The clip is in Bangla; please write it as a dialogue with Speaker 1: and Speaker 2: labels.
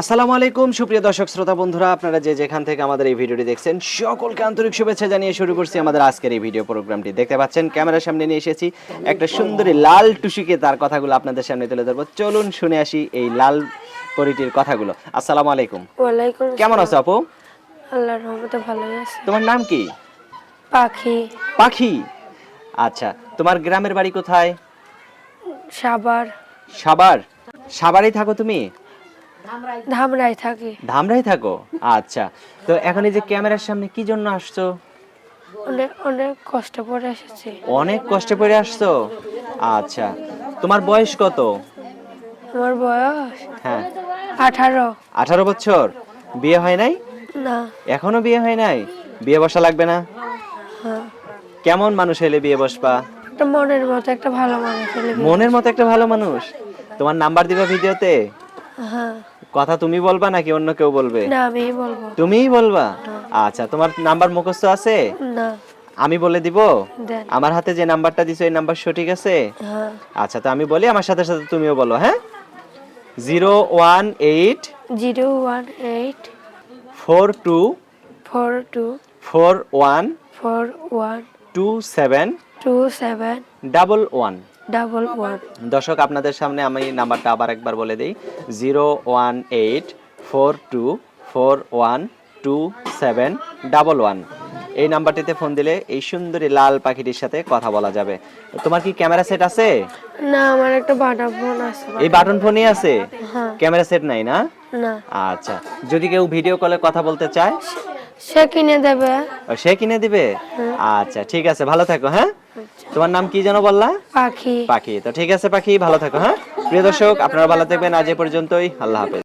Speaker 1: আসসালামু আলাইকুম সুপ্রিয় দর্শক শ্রোতা বন্ধুরা আপনারা যে যেখান থেকে আমাদের এই ভিডিওটি দেখছেন সকলকে আন্তরিক শুভেচ্ছা জানিয়ে শুরু করছি আমাদের আজকের এই ভিডিও প্রোগ্রামটি। দেখতে পাচ্ছেন ক্যামেরার সামনে নিয়ে এসেছি। একটা সুন্দরী লাল টুসিকে তার কথাগুলো আপনাদের সামনে তুলে ধরবো। চলুন শুনে আসি এই লাল পরিটির কথাগুলো। আসসালামু আলাইকুম।
Speaker 2: ওয়ালাইকুম
Speaker 1: কেমন আছো আপু?
Speaker 2: আল্লাহর রহমতে ভালোই আছে।
Speaker 1: তোমার নাম কি?
Speaker 2: পাখি।
Speaker 1: পাখি? আচ্ছা তোমার গ্রামের বাড়ি কোথায়?
Speaker 2: সাবার
Speaker 1: সাবার সাভারেই থাকো তুমি?
Speaker 2: ধামরাই থাকি।
Speaker 1: ধামরাই থাকো। আচ্ছা। তো এখন এই যে ক্যামেরার সামনে কি জন্য আসছো?
Speaker 2: অনেক অনেক কষ্ট করে এসেছি।
Speaker 1: অনেক কষ্টে পড়ে আসছো? আচ্ছা। তোমার বয়স কত?
Speaker 2: আমার বয়স
Speaker 1: হ্যাঁ।
Speaker 2: আঠারো।
Speaker 1: আঠারো বছর? বিয়ে হয় নাই?
Speaker 2: না।
Speaker 1: এখনও বিয়ে হয় নাই? বিয়ে বসা লাগবে না?
Speaker 2: হ্যাঁ।
Speaker 1: কেমন মানুষ হলে বিয়ে বসবা?
Speaker 2: মনের মতো একটা ভালো মানুষ
Speaker 1: মনের মতো একটা ভালো মানুষ? তোমার নাম্বার দিবা ভিডিওতে? কথা তুমি বলবা নাকি অন্য কেউ বলবে?
Speaker 2: না আমিই বলব।
Speaker 1: তুমিই বলবা? আচ্ছা তোমার নাম্বার মুখস্থ আছে?
Speaker 2: না।
Speaker 1: আমি বলে দিব? আমার হাতে যে নাম্বারটা দিছো এই নাম্বার সঠিক আছে?
Speaker 2: হ্যাঁ।
Speaker 1: আচ্ছা তো আমি বলি আমার সাথে সাথে তুমিও বলো হ্যাঁ? Zero one eight
Speaker 2: zero one eight
Speaker 1: four two
Speaker 2: four two
Speaker 1: four one
Speaker 2: four one
Speaker 1: two seven
Speaker 2: two seven
Speaker 1: double one.
Speaker 2: Double one
Speaker 1: দর্শক আপনাদের সামনে আমি নাম্বারটা আবার একবার বলে দিই। Zero one eight four two four one two seven double one. এই নাম্বারটিতে ফোন দিলে এই সুন্দরী লাল পাখিটির সাথে কথা বলা যাবে। তোমার কি ক্যামেরা সেট আছে?
Speaker 2: না আমার একটা বাটা ফোন আছে।
Speaker 1: এই বাটন ফোনই আছে?
Speaker 2: হ্যাঁ।
Speaker 1: ক্যামেরা সেট নাই না?
Speaker 2: না।
Speaker 1: আচ্ছা যদি কেউ ভিডিও কলে কথা বলতে চায়?
Speaker 2: সে কিনে দেবে।
Speaker 1: সে কিনে দিবে? আচ্ছা ঠিক আছে ভালো থাকো হ্যাঁ? তোমার নাম কি যেন বললা?
Speaker 2: পাখি।
Speaker 1: পাখি। তো ঠিক আছে পাখি ভালো থাকো হ্যাঁ? প্রিয় দর্শক আপনারা ভালো থাকবেন। আজ এ পর্যন্তই। আল্লাহ হাফেজ।